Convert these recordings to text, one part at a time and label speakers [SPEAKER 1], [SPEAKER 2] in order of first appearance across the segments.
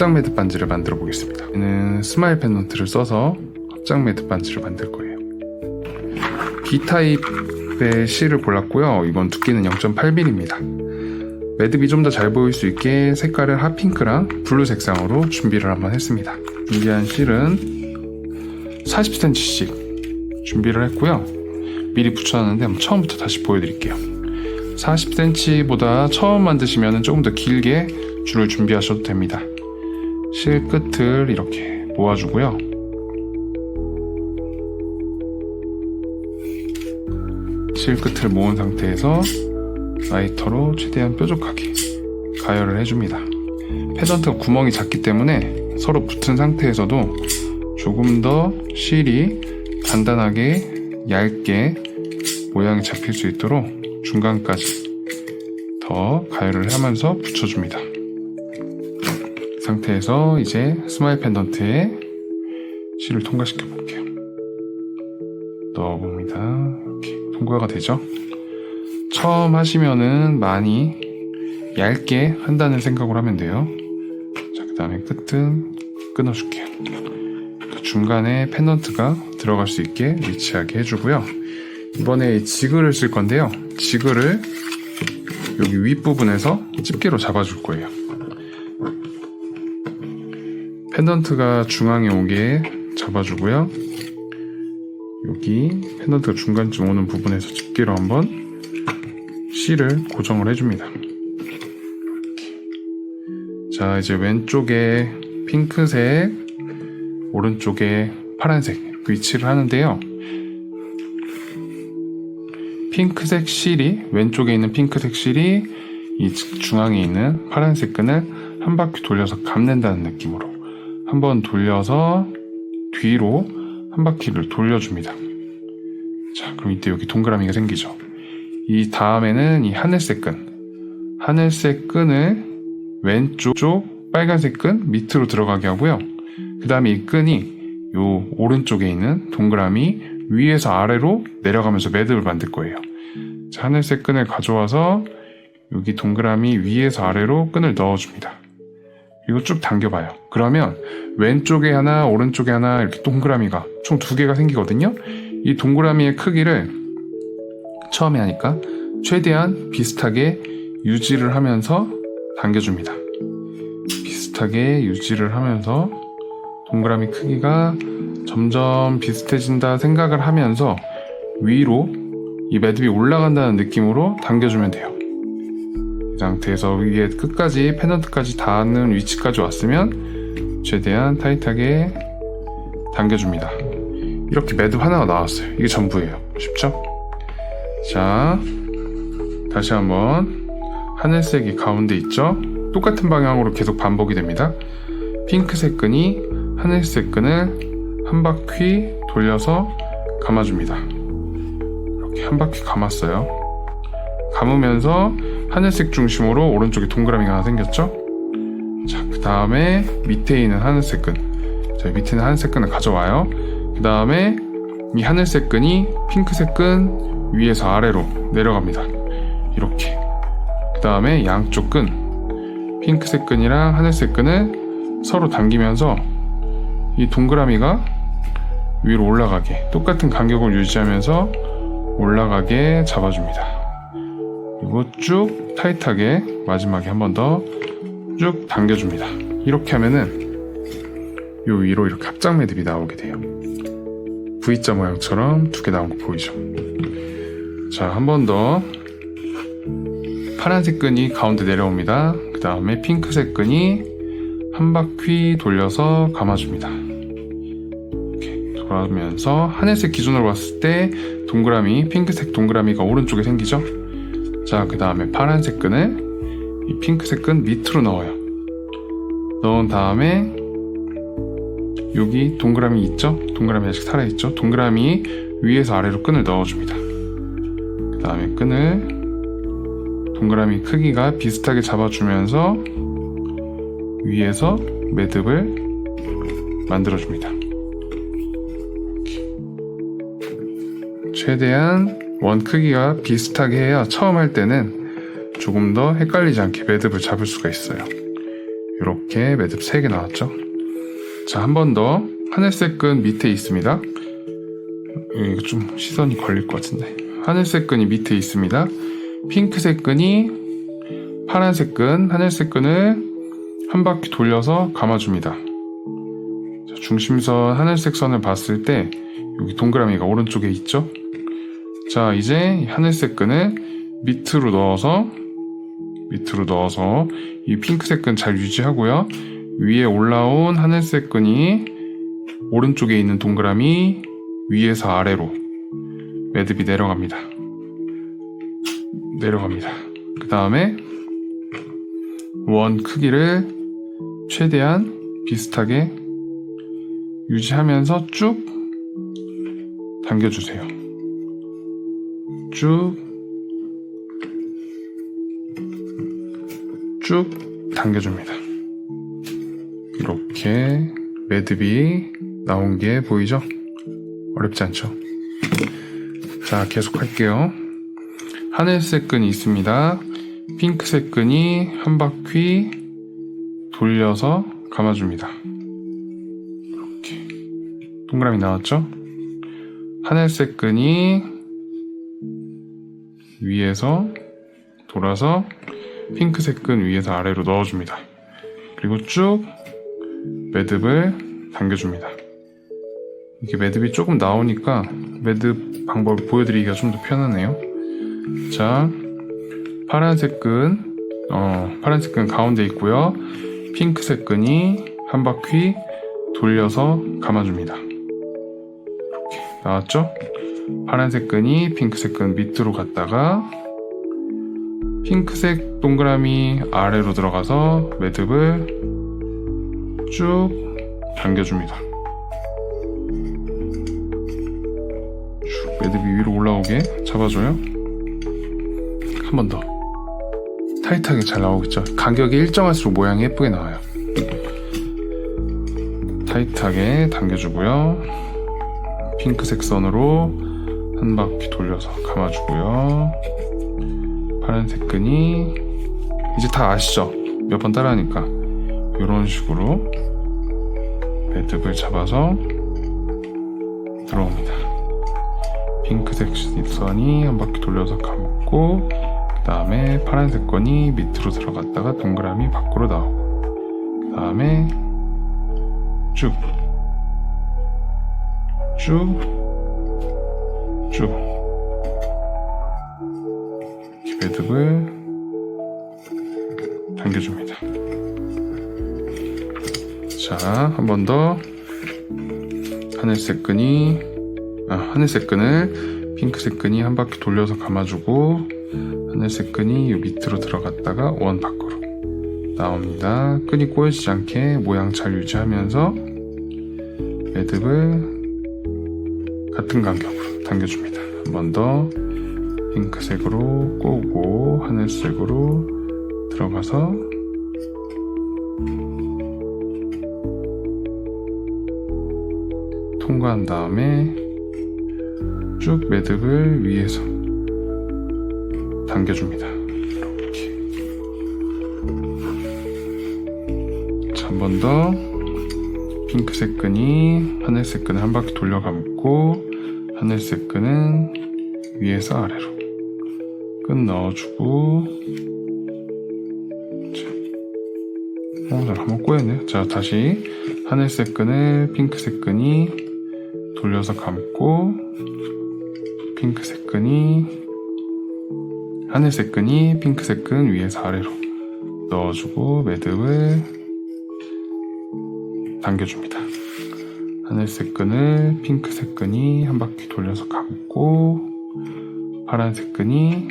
[SPEAKER 1] 합장 매듭 반지를 만들어 보겠습니다. 얘는 스마일 펜던트를 써서 합장 매듭 반지를 만들 거예요. B타입의 실을 골랐고요. 이건 두께는 0.8mm입니다. 매듭이 좀 더 잘 보일 수 있게 색깔을 핫핑크랑 블루 색상으로 준비를 한번 했습니다. 준비한 실은 40cm씩 준비를 했고요. 미리 붙여놨는데 처음부터 다시 보여드릴게요. 40cm보다 처음 만드시면 조금 더 길게 줄을 준비하셔도 됩니다. 실 끝을 이렇게 모아주고요. 실 끝을 모은 상태에서 라이터로 최대한 뾰족하게 가열을 해줍니다. 페던트가 구멍이 작기 때문에 서로 붙은 상태에서도 조금 더 실이 단단하게 얇게 모양이 잡힐 수 있도록 중간까지 더 가열을 하면서 붙여줍니다. 이 상태에서 이제 스마일 펜던트에 실을 통과시켜 볼게요. 넣어봅니다. 이렇게 통과가 되죠? 처음 하시면은 많이 얇게 한다는 생각으로 하면 돼요. 자, 그 다음에 끝은 끊어줄게요. 그 중간에 펜던트가 들어갈 수 있게 위치하게 해주고요. 이번에 지그를 쓸 건데요. 지그를 여기 윗부분에서 집게로 잡아줄 거예요. 펜던트가 중앙에 오게 잡아주고요. 여기 펜던트가 중간쯤 오는 부분에서 집게로 한번 실을 고정을 해줍니다. 자, 이제 왼쪽에 핑크색, 오른쪽에 파란색 위치를 하는데요. 핑크색 실이 왼쪽에 있는 핑크색 실이 이 중앙에 있는 파란색 끈을 한 바퀴 돌려서 감는다는 느낌으로 한번 돌려서 뒤로 한 바퀴를 돌려줍니다. 자, 그럼 이때 여기 동그라미가 생기죠. 이 다음에는 이 하늘색 끈, 하늘색 끈을 왼쪽 빨간색 끈 밑으로 들어가게 하고요. 그 다음에 이 끈이 요 오른쪽에 있는 동그라미 위에서 아래로 내려가면서 매듭을 만들 거예요. 자, 하늘색 끈을 가져와서 여기 동그라미 위에서 아래로 끈을 넣어줍니다. 이거 쭉 당겨봐요. 그러면 왼쪽에 하나, 오른쪽에 하나 이렇게 동그라미가 총 두 개가 생기거든요. 이 동그라미의 크기를 처음에 하니까 최대한 비슷하게 유지를 하면서 당겨줍니다. 비슷하게 유지를 하면서 동그라미 크기가 점점 비슷해진다 생각을 하면서 위로 이 매듭이 올라간다는 느낌으로 당겨주면 돼요. 이 상태에서 위에 끝까지 페넌트까지 닿는 위치까지 왔으면 최대한 타이트하게 당겨줍니다. 이렇게 매듭 하나가 나왔어요. 이게 전부예요. 쉽죠? 자, 다시 한번 하늘색이 가운데 있죠? 똑같은 방향으로 계속 반복이 됩니다. 핑크색 끈이 하늘색 끈을 한 바퀴 돌려서 감아줍니다. 이렇게 한 바퀴 감았어요. 감으면서 하늘색 중심으로 오른쪽에 동그라미가 하나 생겼죠? 자, 그 다음에 밑에 있는 하늘색 끈. 자, 밑에 있는 하늘색 끈을 가져와요. 그 다음에 이 하늘색 끈이 핑크색 끈 위에서 아래로 내려갑니다. 이렇게. 그 다음에 양쪽 끈. 핑크색 끈이랑 하늘색 끈을 서로 당기면서 이 동그라미가 위로 올라가게 똑같은 간격을 유지하면서 올라가게 잡아줍니다. 그리고 쭉 타이트하게 마지막에 한 번 더 쭉 당겨줍니다. 이렇게 하면은 요 위로 이렇게 합장 매듭이 나오게 돼요. V자 모양처럼 두 개 나온 거 보이죠? 자, 한 번 더 파란색 끈이 가운데 내려옵니다. 그 다음에 핑크색 끈이 한 바퀴 돌려서 감아줍니다. 이렇게 돌아오면서 하늘색 기준으로 봤을 때 동그라미, 핑크색 동그라미가 오른쪽에 생기죠? 자, 그 다음에 파란색 끈을 이 핑크색 끈 밑으로 넣어요. 넣은 다음에 여기 동그라미 있죠? 동그라미 아직 살아있죠? 동그라미 위에서 아래로 끈을 넣어줍니다. 그 다음에 끈을 동그라미 크기가 비슷하게 잡아주면서 위에서 매듭을 만들어줍니다. 최대한 원 크기가 비슷하게 해야 처음 할 때는 조금 더 헷갈리지 않게 매듭을 잡을 수가 있어요. 이렇게 매듭 3개 나왔죠. 자, 한 번 더. 하늘색 끈 밑에 있습니다. 이거 좀 시선이 걸릴 것 같은데. 하늘색 끈이 밑에 있습니다. 핑크색 끈이 파란색 끈, 하늘색 끈을 한 바퀴 돌려서 감아줍니다. 자, 중심선 하늘색 선을 봤을 때 여기 동그라미가 오른쪽에 있죠? 자, 이제 이 하늘색 끈을 밑으로 넣어서 밑으로 넣어서 이 핑크색 끈 잘 유지하고요. 위에 올라온 하늘색 끈이 오른쪽에 있는 동그라미 위에서 아래로 매듭이 내려갑니다. 내려갑니다. 그 다음에 원 크기를 최대한 비슷하게 유지하면서 쭉 당겨주세요. 쭉, 쭉 당겨줍니다. 이렇게 매듭이 나온 게 보이죠? 어렵지 않죠? 자, 계속 할게요. 하늘색 끈이 있습니다. 핑크색 끈이 한 바퀴 돌려서 감아줍니다. 이렇게. 동그라미 나왔죠? 하늘색 끈이 위에서 돌아서 핑크색 끈 위에서 아래로 넣어줍니다. 그리고 쭉 매듭을 당겨줍니다. 이게 매듭이 조금 나오니까 매듭 방법을 보여드리기가 좀 더 편하네요. 자, 파란색 끈, 어, 파란색 끈 가운데 있고요. 핑크색 끈이 한 바퀴 돌려서 감아줍니다. 이렇게 나왔죠? 파란색 끈이 핑크색 끈 밑으로 갔다가 핑크색 동그라미 아래로 들어가서 매듭을 쭉 당겨줍니다. 쭉 매듭이 위로 올라오게 잡아줘요. 한 번 더. 타이트하게 잘 나오겠죠? 간격이 일정할수록 모양이 예쁘게 나와요. 타이트하게 당겨주고요. 핑크색 선으로 한 바퀴 돌려서 감아주고요. 파란색 끈이 이제 다 아시죠? 몇 번 따라하니까 이런 식으로 매듭을 잡아서 들어옵니다. 핑크색 선이 한 바퀴 돌려서 감고 그 다음에 파란색 건이 밑으로 들어갔다가 동그라미 밖으로 나오고 그 다음에 쭉 쭉, 쭉. 매듭을 당겨줍니다. 자, 한 번 더. 하늘색 끈이, 아, 하늘색 끈을 핑크색 끈이 한 바퀴 돌려서 감아주고, 하늘색 끈이 이 밑으로 들어갔다가 원 밖으로 나옵니다. 끈이 꼬여지지 않게 모양 잘 유지하면서 매듭을 같은 간격으로 당겨줍니다. 한 번 더 핑크색으로 꼬고 하늘색으로 들어가서 통과한 다음에 쭉 매듭을 위에서 당겨줍니다. 이렇게 한 번 더 핑크색 끈이 하늘색 끈을 한 바퀴 돌려 감고 하늘색 끈은 위에서 아래로 끈 넣어주고 자, 어, 잘 한번 꼬였네요. 자, 다시 하늘색 끈을 핑크색 끈이 돌려서 감고 핑크색 끈이 하늘색 끈이 핑크색 끈 위에서 아래로 넣어주고 매듭을 당겨줍니다. 하늘색 끈을 핑크색 끈이 한 바퀴 돌려서 감고 파란색 끈이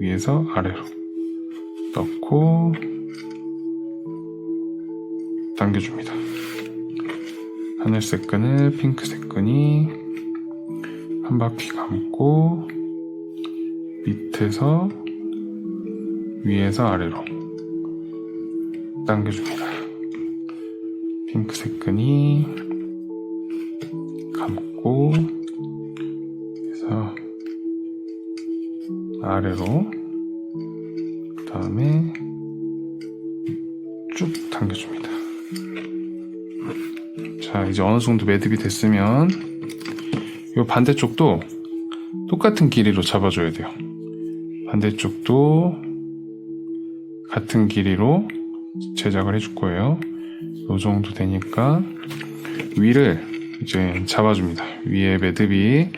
[SPEAKER 1] 위에서 아래로 넣고 당겨줍니다. 하늘색 끈을 핑크색 끈이 한 바퀴 감고 밑에서 위에서 아래로 당겨줍니다. 핑크색 끈이 감고 그래서 아래로 그 다음에 쭉 당겨줍니다. 자, 이제 어느 정도 매듭이 됐으면 이 반대쪽도 똑같은 길이로 잡아줘야 돼요. 반대쪽도 같은 길이로 제작을 해줄 거예요. 이 정도 되니까 위를 이제 잡아줍니다. 위에 매듭이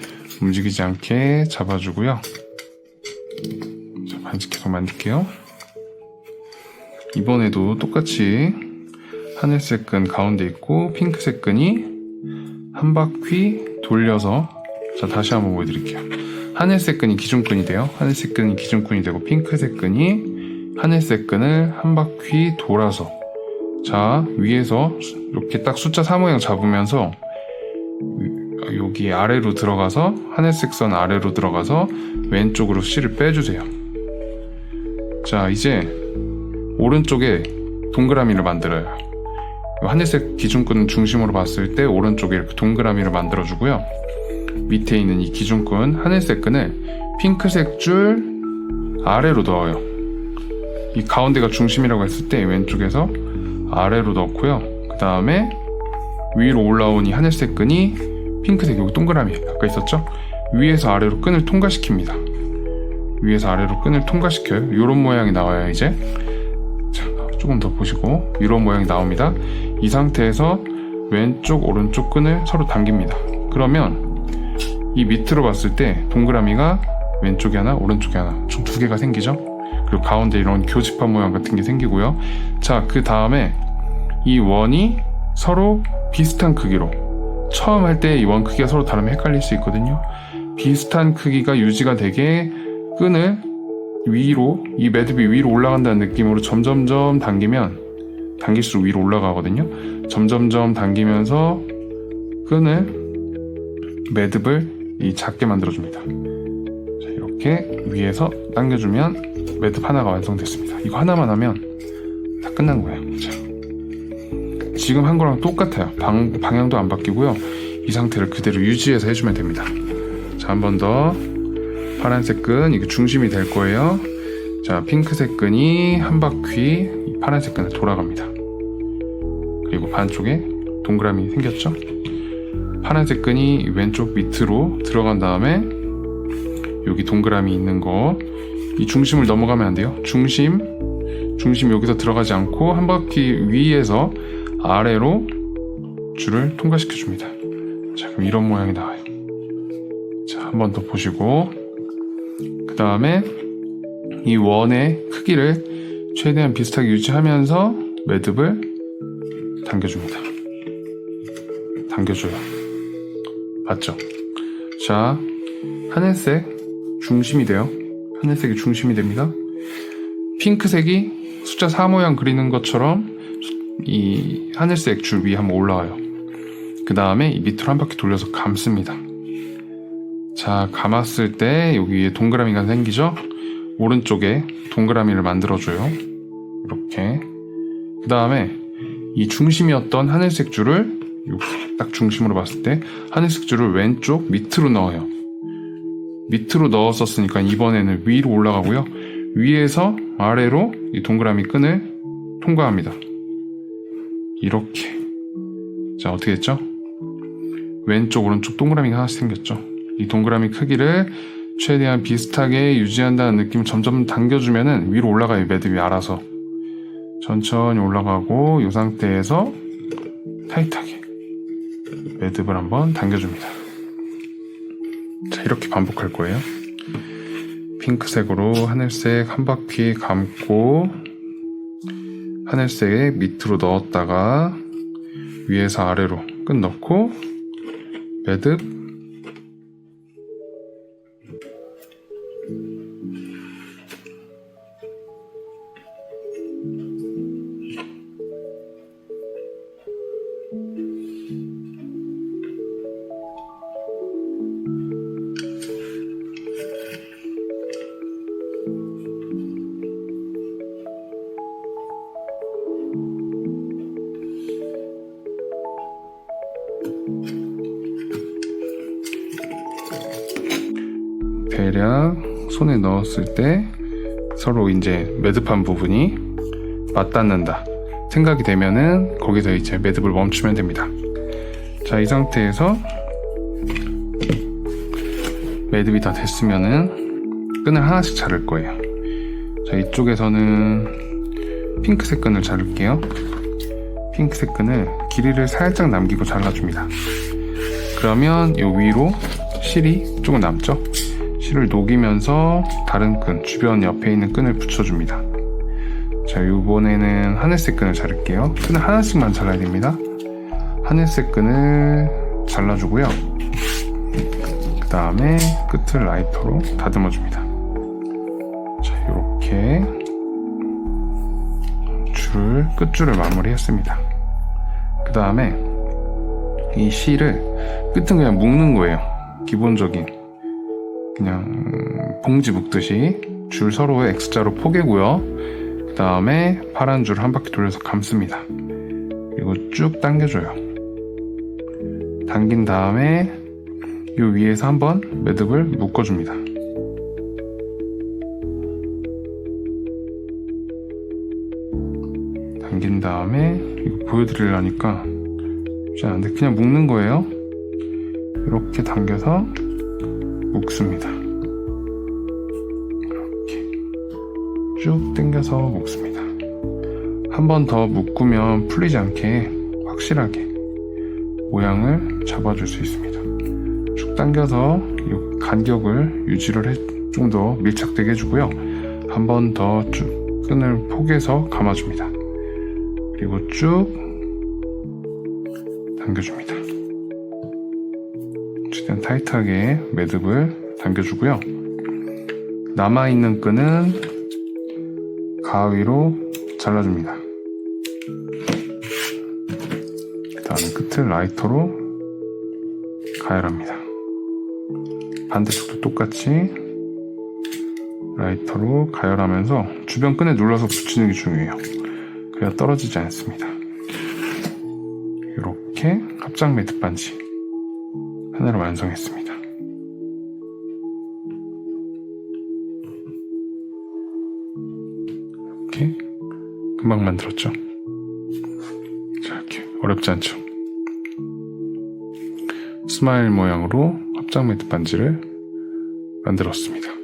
[SPEAKER 1] 움직이지 않게 잡아주고요. 자, 반지 계속 만들게요. 이번에도 똑같이 하늘색 끈 가운데 있고 핑크색 끈이 한 바퀴 돌려서 자 다시 한번 보여드릴게요. 하늘색 끈이 기준끈이 돼요. 하늘색 끈이 기준끈이 되고 핑크색 끈이 하늘색 끈을 한 바퀴 돌아서 자 위에서 이렇게 딱 숫자 3 모양 잡으면서 여기 아래로 들어가서 하늘색 선 아래로 들어가서 왼쪽으로 실을 빼주세요. 자 이제 오른쪽에 동그라미를 만들어요. 이 하늘색 기준끈 중심으로 봤을 때 오른쪽에 이렇게 동그라미를 만들어주고요. 밑에 있는 이 기준끈 하늘색 끈을 핑크색 줄 아래로 넣어요. 이 가운데가 중심이라고 했을 때 왼쪽에서 아래로 넣고요. 그 다음에 위로 올라온 이 하늘색 끈이 핑크색 여기 동그라미 아까 있었죠? 위에서 아래로 끈을 통과시킵니다. 위에서 아래로 끈을 통과시켜요. 이런 모양이 나와요 이제. 자, 조금 더 보시고 이런 모양이 나옵니다. 이 상태에서 왼쪽 오른쪽 끈을 서로 당깁니다. 그러면 이 밑으로 봤을 때 동그라미가 왼쪽에 하나 오른쪽에 하나 총 두 개가 생기죠. 그리고 가운데 이런 교집합 모양 같은 게 생기고요. 자, 그 다음에 이 원이 서로 비슷한 크기로 처음 할 때 이 원 크기가 서로 다르면 헷갈릴 수 있거든요. 비슷한 크기가 유지가 되게 끈을 위로 이 매듭이 위로 올라간다는 느낌으로 점점점 당기면 당길수록 위로 올라가거든요. 점점점 당기면서 끈을 매듭을 이 작게 만들어줍니다. 자, 이렇게 위에서 당겨주면 매듭 하나가 완성됐습니다. 이거 하나만 하면 다 끝난 거예요. 자, 지금 한 거랑 똑같아요. 방, 방향도 안 바뀌고요. 이 상태를 그대로 유지해서 해주면 됩니다. 자, 한 번 더. 파란색 끈, 이게 중심이 될 거예요. 자, 핑크색 끈이 한 바퀴 이 파란색 끈을 돌아갑니다. 그리고 반쪽에 동그라미 생겼죠? 파란색 끈이 왼쪽 밑으로 들어간 다음에 여기 동그라미 있는 거, 이 중심을 넘어가면 안 돼요. 중심, 중심 여기서 들어가지 않고 한 바퀴 위에서 아래로 줄을 통과시켜 줍니다. 자, 그럼 이런 모양이 나와요. 자, 한 번 더 보시고, 그 다음에 이 원의 크기를 최대한 비슷하게 유지하면서 매듭을 당겨줍니다. 당겨줘요. 맞죠? 자, 하늘색 중심이 돼요. 하늘색이 중심이 됩니다. 핑크색이 숫자 4 모양 그리는 것처럼 이 하늘색 줄 위에 한번 올라와요. 그 다음에 이 밑으로 한 바퀴 돌려서 감습니다. 자, 감았을 때 여기 위에 동그라미가 생기죠? 오른쪽에 동그라미를 만들어줘요. 이렇게. 그 다음에 이 중심이었던 하늘색 줄을 딱 중심으로 봤을 때 하늘색 줄을 왼쪽 밑으로 넣어요. 밑으로 넣었었으니까 이번에는 위로 올라가고요. 위에서 아래로 이 동그라미 끈을 통과합니다. 이렇게. 자, 어떻게 됐죠? 왼쪽, 오른쪽 동그라미가 하나씩 생겼죠? 이 동그라미 크기를 최대한 비슷하게 유지한다는 느낌을 점점 당겨주면은 위로 올라가요, 매듭이 알아서. 천천히 올라가고, 이 상태에서 타이트하게 매듭을 한번 당겨줍니다. 자, 이렇게 반복할 거예요. 핑크색으로 하늘색 한 바퀴 감고, 하늘색에 밑으로 넣었다가, 위에서 아래로 끈 넣고, 매듭, 손에 넣었을 때 서로 이제 매듭한 부분이 맞닿는다. 생각이 되면은 거기서 이제 매듭을 멈추면 됩니다. 자, 이 상태에서 매듭이 다 됐으면은 끈을 하나씩 자를 거예요. 자, 이쪽에서는 핑크색 끈을 자를게요. 핑크색 끈을 길이를 살짝 남기고 잘라줍니다. 그러면 요 위로 실이 조금 남죠? 실을 녹이면서 다른 끈, 주변 옆에 있는 끈을 붙여줍니다. 자, 이번에는 하늘색 끈을 자를게요. 끈을 하나씩만 잘라야 됩니다. 하늘색 끈을 잘라주고요. 그 다음에 끝을 라이터로 다듬어줍니다. 자, 이렇게 줄을, 끝줄을 마무리했습니다. 그 다음에 이 실을 끝은 그냥 묶는 거예요. 기본적인. 그냥 봉지 묶듯이 줄 서로 X자로 포개고요. 그 다음에 파란 줄 한 바퀴 돌려서 감습니다. 그리고 쭉 당겨줘요. 당긴 다음에 이 위에서 한번 매듭을 묶어줍니다. 당긴 다음에 이거 보여드리려니까 쉽지 않은데 그냥 묶는 거예요. 이렇게 당겨서 묶습니다. 이렇게 쭉 당겨서 묶습니다. 한 번 더 묶으면 풀리지 않게 확실하게 모양을 잡아줄 수 있습니다. 쭉 당겨서 이 간격을 유지를 좀 더 밀착되게 해주고요. 한 번 더 쭉 끈을 포개서 감아줍니다. 그리고 쭉 당겨줍니다. 최대한 타이트하게 매듭을 당겨주고요. 남아있는 끈은 가위로 잘라줍니다. 그 다음에 끝을 라이터로 가열합니다. 반대쪽도 똑같이 라이터로 가열하면서 주변 끈에 눌러서 붙이는 게 중요해요. 그래야 떨어지지 않습니다. 이렇게 합장 매듭 반지 하나를 완성했습니다. 이렇게 금방 만들었죠? 자, 이렇게 어렵지 않죠? 스마일 모양으로 합장 매듭 반지를 만들었습니다.